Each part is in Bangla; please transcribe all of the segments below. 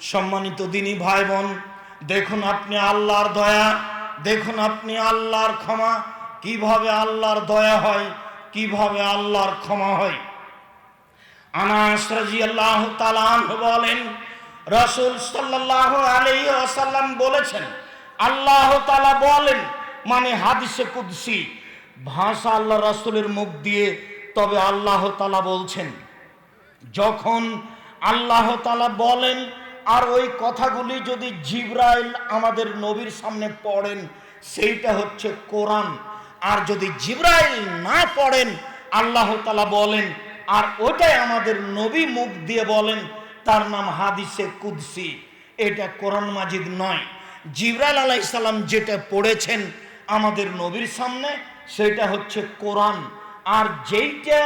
সম্মানিত দিনী ভাই বোন দেখুন আপনি আল্লাহর দয়া, দেখুন আপনি আল্লাহর ক্ষমা, কীভাবে আল্লাহর দয়া হয়, কীভাবে আল্লাহর ক্ষমা হয়। আনাস রাজিয়াল্লাহু তাআলা আনহু বলেন, রাসূল সাল্লাল্লাহু আলাইহি ওয়াসাল্লাম বলেছেন, আল্লাহ তাআলা বলেন মানে হাদিসে কুদসি, ভাষা আল্লাহ রাসূলের মুখ দিয়ে তবে আল্লাহ তাআলা বলছেন, যখন আল্লাহ তাআলা বলেন আর ওই কথাগুলি যদি জিব্রাইল আমাদের নবীর সামনে পড়েন, সেইটা হচ্ছে কোরআন। আর যদি জিব্রাইল না পড়েন, আল্লাহ তাআলা বলেন, আর ওটাই আমাদের নবী মুখ দিয়ে বলেন, তার নাম হাদিসে কুদসি। এটা কোরআন মাজিদ নয়। জিব্রাইল আলাইসাল্লাম যেটা পড়েছেন আমাদের নবীর সামনে, সেটা হচ্ছে কোরআন। আর যেইটা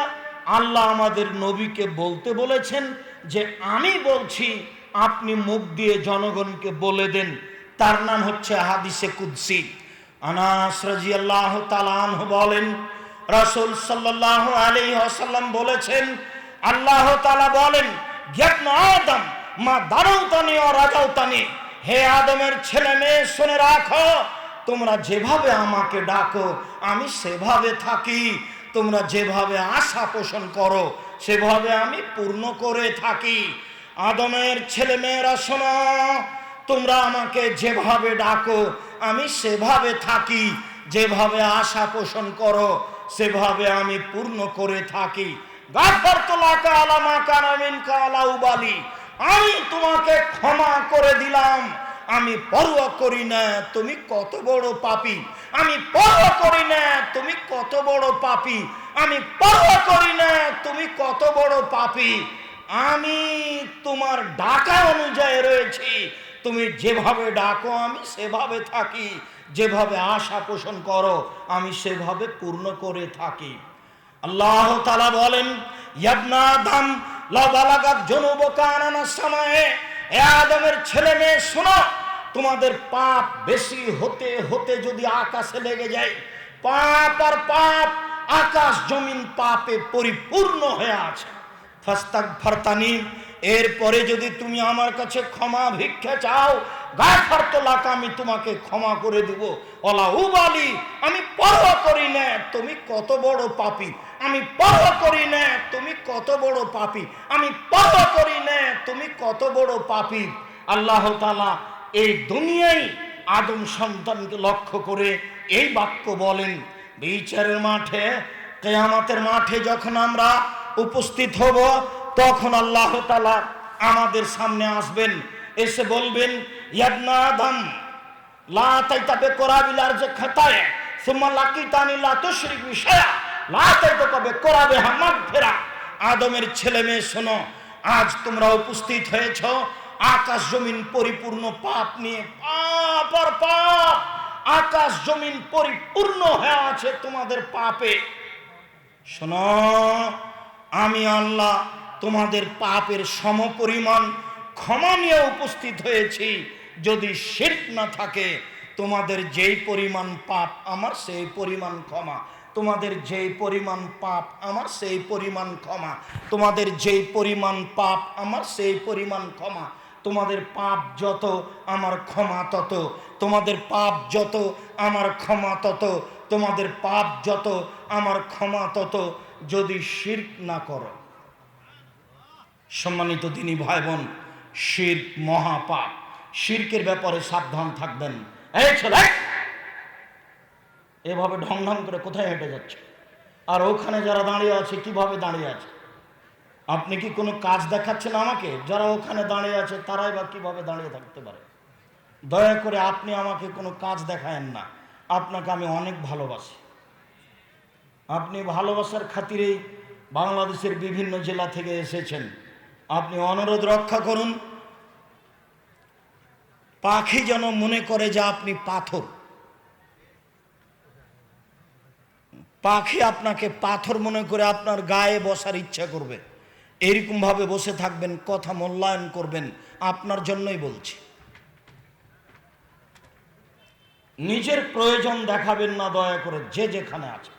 আল্লাহ আমাদের নবীকে বলতে বলেছেন যে, আমি বলছি আপনি মুখ দিয়ে জনগণকে বলে দেন। তার নাম হচ্ছে হাদিসে কুদসি। আনাস তাআলা আনহু বলেন, রাসূল সাল্লাল্লাহু আলাইহি ওয়াসাল্লাম বলেছেন, আল্লাহ তালা বলেন জ্ঞান আদম, মা দারৌতানি ও রাজাউতানি। হে আদমের ছেলে মেয়ে, শুনে রাখো, তোমরা যেভাবে আমাকে ডাকো, আমি সেভাবে থাকি। তোমরা যেভাবে আশা পোষণ করো, সেভাবে আমি পূর্ণ করে থাকি। আদমের ছেলে মেয়েরা শোনো, তোমরা আমাকে যেভাবে ডাকো, আমি সেভাবে থাকি, যেভাবে আশা পোষণ করো, সেভাবে আমি পূর্ণ করে থাকি। আমি তোমাকে ক্ষমা করে দিলাম। আমি পরোয়া করি না, তুমি কত বড় পাপী। আমি পরোয়া করি না, তুমি কত বড় পাপী। আমি পরোয়া করি না, তুমি কত বড় পাপী। আমি তোমার ডাকা অনুযায়ী রয়েছি। তুমি যেভাবে ডাকো, আমি সেভাবে থাকি। যেভাবে আশা পোষণ করো, আমি সেভাবে পূর্ণ করে থাকি। আল্লাহ তালা বলেন সময়ে আদমের ছেলে মেয়ে, শোনো, তোমাদের পাপ বেশি হতে হতে যদি আকাশে লেগে যায়, পাপ আর পাপ আকাশ জমিন পাপে পরিপূর্ণ হয়ে আছে। ফাস্তাক ফারতানি, এরপরে যদি তুমি আমার কাছে ক্ষমা ভিক্ষা চাও গাফার তোলাকা আমি তোমাকে ক্ষমা করে দিব। ওলা উবালি আমি পরোয়া করি না, তুমি কত বড় পাপী। আমি পরোয়া করি না, তুমি কত বড় পাপী। আমি পরোয়া করি না, তুমি কত বড় পাপী। আল্লাহ তাআলা এই দুনিয়ায় আদম সন্তানকে লক্ষ্য করে এই বাক্য বলেন, বিচারের মাঠে, কেয়ামাতের মাঠে যখন আমরা উপস্থিত হব, তখন আল্লাহ তালা আমাদের সামনে আসবেন, এসে বলবেন আদম, লা তাইতাবে কোরাবিলার যে খাতায়, সুম্মা লাকিতানি লা তুশরিক বিশায়া লা তাইতাবে কোরাবে হামাদ ফেরা আদমের ছেলে মেয়ে, শোনো, আজ তোমরা উপস্থিত হয়েছ, আকাশ জমিন পরিপূর্ণ পাপ নিয়ে, পাপ আর পাপ, আকাশ জমিন পরিপূর্ণ হয়ে আছে তোমাদের পাপে। শোনো আমি আল্লাহ তোমাদের পাপের সমপরিমাণ ক্ষমা নিয়ে উপস্থিত হয়েছি। যদি শির্ক না থাকে, তোমাদের যেই পরিমাণ পাপ আমার, সেই পরিমাণ ক্ষমা। তোমাদের যেই পরিমাণ পাপ আমার, সেই পরিমাণ ক্ষমা। তোমাদের যেই পরিমাণ পাপ আমার, সেই পরিমাণ ক্ষমা। তোমাদের পাপ যত আমার ক্ষমা তত। তোমাদের পাপ যত আমার ক্ষমা তত। তোমাদের পাপ যত, আমার ক্ষমা তত, যদি শির্ক না করো। সম্মানিত তিনি ভাই বোন শির্ক মহাপাপ। শির্কের ব্যাপারে সাবধান থাকবেন। এই ছেলে! এভাবে ঢং ঢং করে কোথায় হেঁটে যাচ্ছে? আর ওখানে যারা দাঁড়িয়ে আছে, কীভাবে দাঁড়িয়ে আছে? আপনি কি কোনো কাজ দেখাচ্ছেন আমাকে? যারা ওখানে দাঁড়িয়ে আছে, তারাই বা কীভাবে দাঁড়িয়ে থাকতে পারে? দয়া করে আপনি আমাকে কোনো কাজ দেখায়েন না। আপনাকে আমি অনেক ভালোবাসি। আপনি ভালোবাসার খাতিরেই বাংলাদেশের বিভিন্ন জেলা থেকে এসেছেন। আপনি অনুরোধ রক্ষা করুন। পাখি যেন মনে করে যে আপনি পাথর। পাখি আপনাকে পাথর মনে করে আপনার গায়ে বসার ইচ্ছা করবে। এরকমভাবে বসে থাকবেন, কথা মূল্যায়ন করবেন, আপনার জন্যই বলছি। নিজের প্রয়োজন দেখাবেন না দয়া করে যে যেখানে আছে।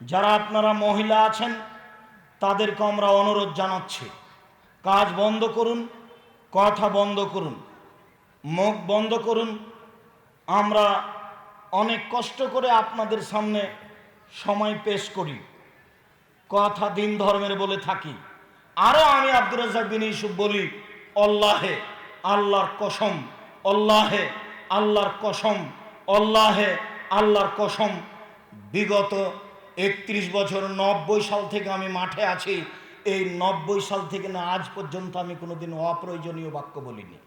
যারা আপনারা মহিলা আছেন, তাদেরকে আমরা অনুরোধ জানাচ্ছি, কাজ বন্ধ করুন, কথা বন্ধ করুন, মুখ বন্ধ করুন। আমরা অনেক কষ্ট করে আপনাদের সামনে সময় পেশ করি। কথা দিন ধর্মের বলে থাকি। আরও আমি আব্দুর রাজাক বিন ইউসুফ বলি অল্লাহে আল্লাহর কসম অল্লাহে আল্লাহর কসম, অল্লাহে আল্লাহর কসম। বিগত একত্রিশ বছর, নব্বই সাল থেকে আমি মাঠে আছি। এই নব্বই সাল থেকে না, আজ পর্যন্ত আমি কোনোদিন অপ্রয়োজনীয় বাক্য বলিনি।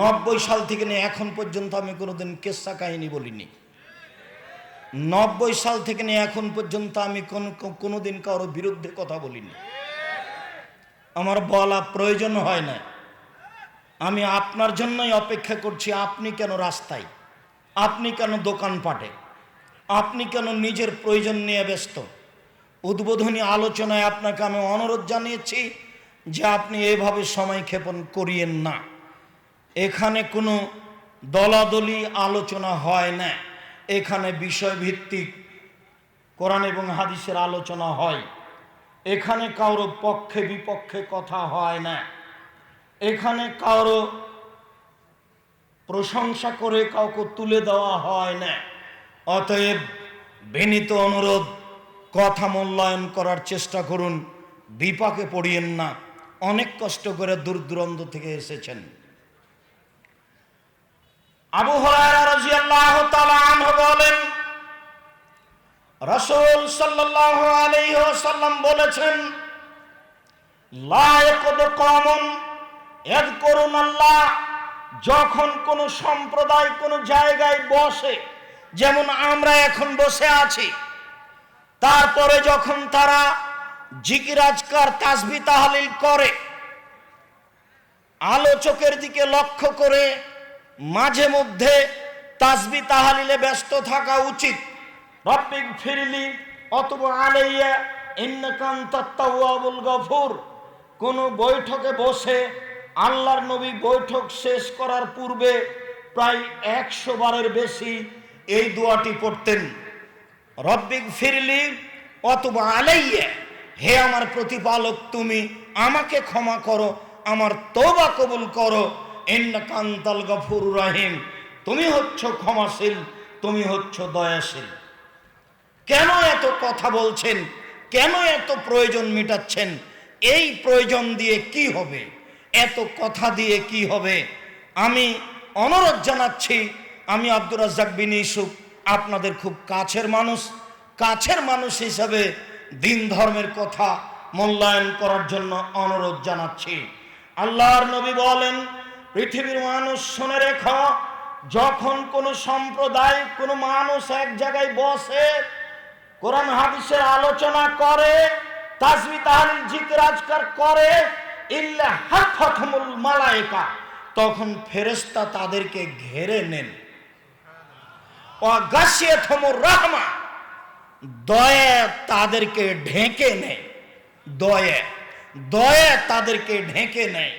নব্বই সাল থেকে নিয়ে এখন পর্যন্ত আমি কোনোদিন কেসা কাহিনী বলিনি। নব্বই সাল থেকে নিয়ে এখন পর্যন্ত আমি কোন, কোনোদিন কারোর বিরুদ্ধে কথা বলিনি। আমার বলা প্রয়োজন হয় না আমি আপনার জন্যই অপেক্ষা করছি, আপনি কেন রাস্তায়? আপনি কেন দোকানপাটে? আপনি কেন নিজের প্রয়োজন নিয়ে ব্যস্ত? উদ্বোধনী আলোচনায় আপনাকে আমি অনুরোধ জানিয়েছি যে আপনি এভাবে সময় ক্ষেপণ করিয়েন না। এখানে কোনো দলাদলি আলোচনা হয় না। এখানে বিষয়ভিত্তিক কোরআন এবং হাদিসের আলোচনা হয়। এখানে কারও পক্ষে বিপক্ষে কথা হয় না। এখানে কারও প্রশংসা করে কাউকে তুলে দেওয়া হয় না। অতএব বিনীত অনুরোধ, কথা মূল্যায়ন করার চেষ্টা করুন, বিপাকে পড়িয়েন না, অনেক কষ্ট করে দূর দূরান্ত থেকে এসেছেন। আবু বলেন, রাসূল ওয়াসাল্লাম বলেছেন, লা ইয়াকুদু কওমুন ইয়াযকুরুন আল্লাহ যখন কোন সম্প্রদায়, কোন জায়গায় বসে, যেমন আমরা এখন বসে আছি, তারপরে যখন তারা জিকিরাজকার তাসবি, তাহালিল করে, আলোচকের দিকে লক্ষ্য করে মাঝে মধ্যে তাসবি, তাহালিলে ব্যস্ত থাকা উচিত। রব্বিক ফিরলি অথবা আলাইয়া ইন্নাকান তাত্তাওয়াবুল গফুর। কোন বৈঠকে বসে আল্লাহর নবী বৈঠক শেষ করার পূর্বে প্রায় একশো বারের বেশি এই দোয়াটি পড়তেন। রব্বিক ফিরলি অথবা আলাইয়া। হে আমার প্রতিপালক, তুমি আমাকে ক্ষমা করো, আমার তোবা কবুল করো। কান্তাল গফুর রাহিম। তুমি হচ্ছ ক্ষমাশীল, তুমি হচ্ছ দয়াশীল। কেন এত কথা বলছেন? কেন এত প্রয়োজন মেটাচ্ছেন? এই প্রয়োজন দিয়ে কি হবে? এত কথা দিয়ে কি হবে? আমি অনুরোধ জানাচ্ছি, আমি আব্দুর রাজ্জাক বিন ইসুফ আপনাদের খুব কাছের মানুষ। কাছের মানুষ হিসাবে দিন ধর্মের কথা মূল্যায়ন করার জন্য অনুরোধ জানাচ্ছি। আল্লাহর নবী বলেন, পৃথিবীর মানুষ শুনে রেখ, যখন কোনো সম্প্রদায়, কোনো মানুষ এক জায়গায় বসে কোরআন হাদিসের আলোচনা করে, তাসবি, তাহলিল, জিকির, আজকার করে ইল্লা হাফাতমুল মালায়েকা। তখন ফেরেশতা তাদেরকে ঘেরে নেন। রাহমা। দয়া তাদেরকে ঢেকে নেয়। দয়া। দয়া তাদেরকে ঢেকে নেয়।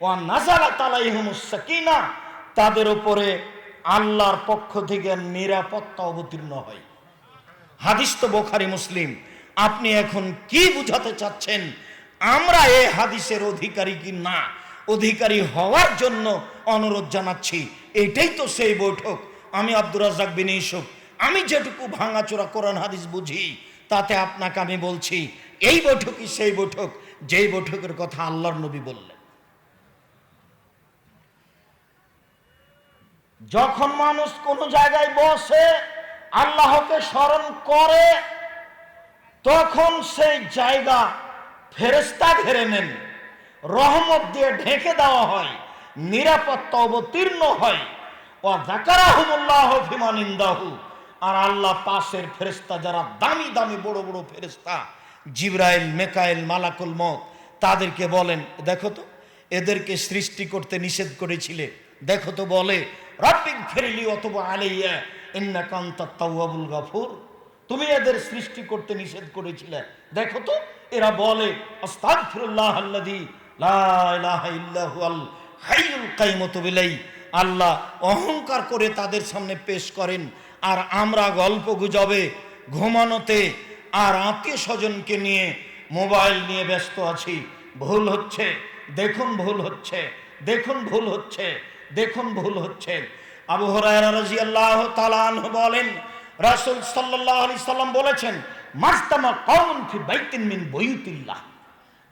ও নাজালা তালাইহুমুস সাকিনা। তাদের উপরে আল্লাহর পক্ষ থেকে নিরাপত্তা অবতীর্ণ হয়। হাদিস তো বোখারি মুসলিম। আপনি এখন কি বুঝাতে চাচ্ছেন? আমরা এ হাদিসের অধিকারী কি না? অধিকারী হওয়ার জন্য অনুরোধ জানাচ্ছি। এটাই তো সেই বৈঠক। আমি আব্দুর রাজাক বিন ইউসুফ, আমি যেটুকু ভাঙাচোরা কোরআন হাদিস বুঝি, তাতে আপনাকে আমি বলছি, এই বৈঠকই সেই বৈঠক, যেই বৈঠকের কথা আল্লাহর নবী বললেন। যখন মানুষ কোন জায়গায় বসে, আল্লাহকে স্মরণ করে, তখন সেই জায়গা ফেরেস্তা ঘেরে নেন। রহমত দিয়ে ঢেকে দেওয়া হয়, নিরাপত্তা অবতীর্ণ হয়। ও জাকারাহুমুল্লাহ ফিমান ইন্দাহু। আর আল্লাহ পাশের ফেরেস্তা যারা দামি দামি বড় বড় ফেরেস্তা জিব্রাইল, মেকাইল, মালাকুল মত তাদেরকে বলেন, দেখো তো, এদেরকে সৃষ্টি করতে নিষেধ করেছিলে। দেখো তো বলে রব্বিক ফেরিলি অথবা আলাইয়া ইন্না কান্তা গাফুর। তুমি এদের সৃষ্টি করতে নিষেধ করেছিলে। দেখো তো, এরা বলে আল আল্লাহ অহংকার করে তাদের সামনে পেশ করেন। আর আমরা গল্প গুজবে, ঘুমানোতে আর আত্মীয় স্বজনকে নিয়ে মোবাইল নিয়ে ব্যস্ত আছি। ভুল হচ্ছে, দেখুন ভুল হচ্ছে, দেখুন ভুল হচ্ছে, দেখুন ভুল হচ্ছে। আবু হরায়রা রাদিয়াল্লাহু তাআলা আনহু বলেন, রাসুল সাল্লাল্লাহু আলাইহি সাল্লাম বলেছেন মাস্তামা কওমুন ফি বাইতিন মিন বুয়ুতিল্লাহ।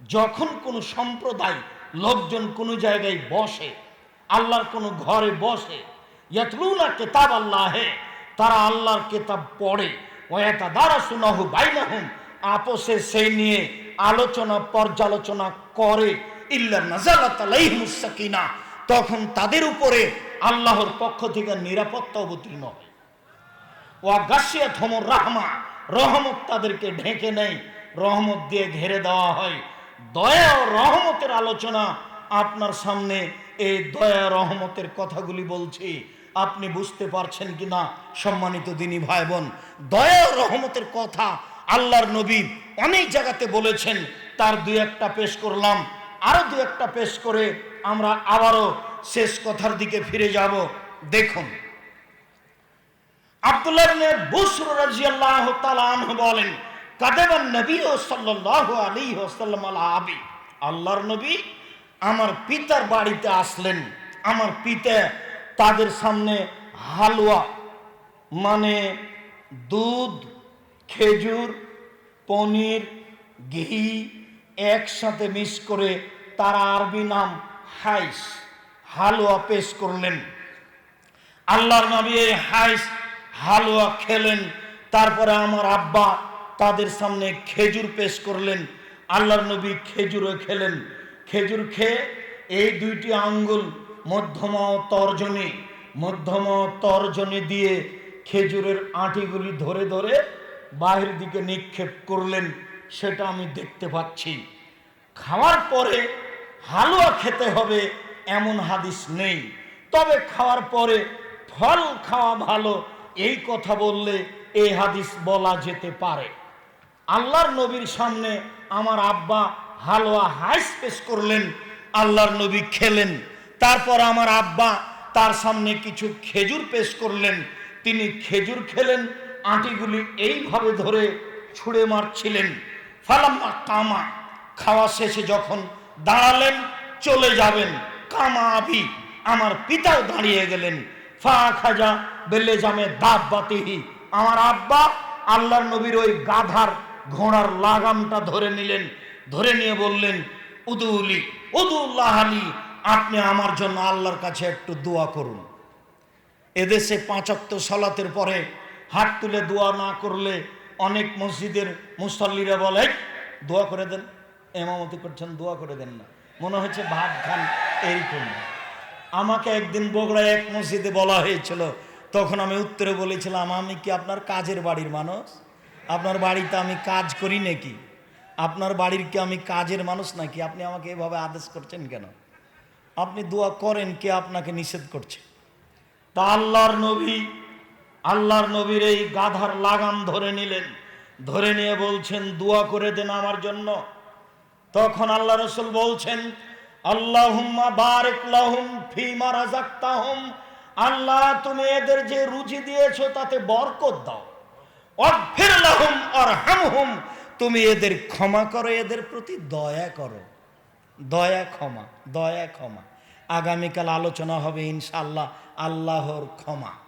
যখন কোন সম্প্রদায়, লোকজন কোনো জায়গায় বসে, আল্লাহর কোন ঘরে বসে, ইয়াতলুনা কিতাব আল্লাহে তারা আল্লাহর কিতাব পড়ে ওয়াতা দ্বারা সুনাহু বাইনাহুম আপোষে সেই নিয়ে আলোচনা পর্যালোচনা করে, ইল্লা নাজালাত আলাইহিমুস সাকিনা, তখন তাদের উপরে আল্লাহর পক্ষ থেকে নিরাপত্তা অবতীর্ণ হয়। ওয়া গাছিয়া রাহমা, রহমত তাদেরকে ঢেকে নেই, রহমত দিয়ে ঘেরে দেওয়া হয়। দয়া ও রহমতের আলোচনা আপনার সামনে, এই দয়া রহমতের কথাগুলি বলছি। আপনি বুঝতে পারছেন কি না সম্মানিত দিনী ভাই বোন দয়া রহমতের কথা আল্লাহর নবী অনেক জায়গাতে বলেছেন, তার দু একটা পেশ করলাম। আরও দু একটা পেশ করে আমরা আবারও শেষ কথার দিকে ফিরে যাব। দেখুন বলেন নবী আবি। আল্লাহর নবী আমার পিতার বাড়িতে আসলেন। আমার পিতা তাদের সামনে হালুয়া মানে দুধ, খেজুর, পনির, ঘি একসাথে মিক্স করে তার আরবি নাম হাইস, হালুয়া পেশ করলেন। আল্লাহর নবী হাইস হালুয়া খেলেন, তারপরে আমার আব্বা তাদের সামনে খেজুর পেশ করলেন, আল্লাহর নবী খেজুরও খেলেন। খেজুর খেয়ে এই দুইটি আঙ্গুল মধ্যম তর্জনী, মধ্যমা তর্জনী দিয়ে খেজুরের আঁটিগুলি ধরে ধরে বাহির দিকে নিক্ষেপ করলেন, সেটা আমি দেখতে পাচ্ছি। খাওয়ার পরে হালুয়া খেতে হবে এমন হাদিস নেই, তবে খাওয়ার পরে ফল খাওয়া ভালো এই কথা বললে এই হাদিস বলা যেতে পারে। আল্লাহর নবীর সামনে আমার আব্বা হালুয়া হাইস পেশ করলেন, আল্লাহর নবী খেলেন। তারপর আমার আব্বা তার সামনে কিছু খেজুর পেশ করলেন। তিনি খেজুর খেলেন, আঁটিগুলি এইভাবে ধরে ছুঁড়ে মারছিলেন। ফালাম্মা কামা, খাওয়া শেষে যখন দাঁড়ালেন, চলে যাবেন। কামা আবি, আমার পিতাও দাঁড়িয়ে গেলেন। ফা খাজা বেলে জামে দাব বাতিহি। আমার আব্বা আল্লাহর নবীর ওই গাধার ঘোড়ার লাগামটা ধরে নিলেন, ধরে নিয়ে বললেন, উদুলি, উদুল্লাহ আলী, আপনি আমার জন্য আল্লাহর কাছে একটু দোয়া করুন। এদেশে পাঁচক্ত সলাতের পরে হাত তুলে দোয়া না করলে অনেক মসজিদের মুসল্লিরা বলে দোয়া করে দেন। এমামতি করছেন, দোয়া করে দেন না। মনে হচ্ছে ভাত খান এইরকম আমাকে একদিন বগুড়ায় এক মসজিদে বলা হয়েছিল। তখন আমি উত্তরে বলেছিলাম, আমি কি আপনার কাজের বাড়ির মানুষ? আপনার বাড়িতে আমি কাজ করি নাকি? আপনার বাড়ির কি আমি কাজের মানুষ নাকি? আপনি আমাকে এভাবে আদেশ করছেন কেন? আপনি দোয়া করেন কে আপনাকে নিষেধ করছে? তা আল্লাহর নবী, আল্লাহর নবীর এই গাধার লাগাম ধরে নিলেন। ধরে নিয়ে বলছেন, দোয়া করে দেন আমার জন্য। তখন আল্লাহ রসুল বলছেন আল্লাহুম্মা বারিক লাহুম ফিমা রাযাক্তাহুম। আল্লাহ, তুমি এদের যে রুচি দিয়েছ তাতে বরকত দাও। অগফির লাহুম আরহামহুম। তুমি এদের ক্ষমা করো, এদের প্রতি দয়া করো। দয়া ক্ষমা দয়া ক্ষমা। আগামীকাল আলোচনা হবে ইনশাআল্লাহ, আল্লাহর ক্ষমা।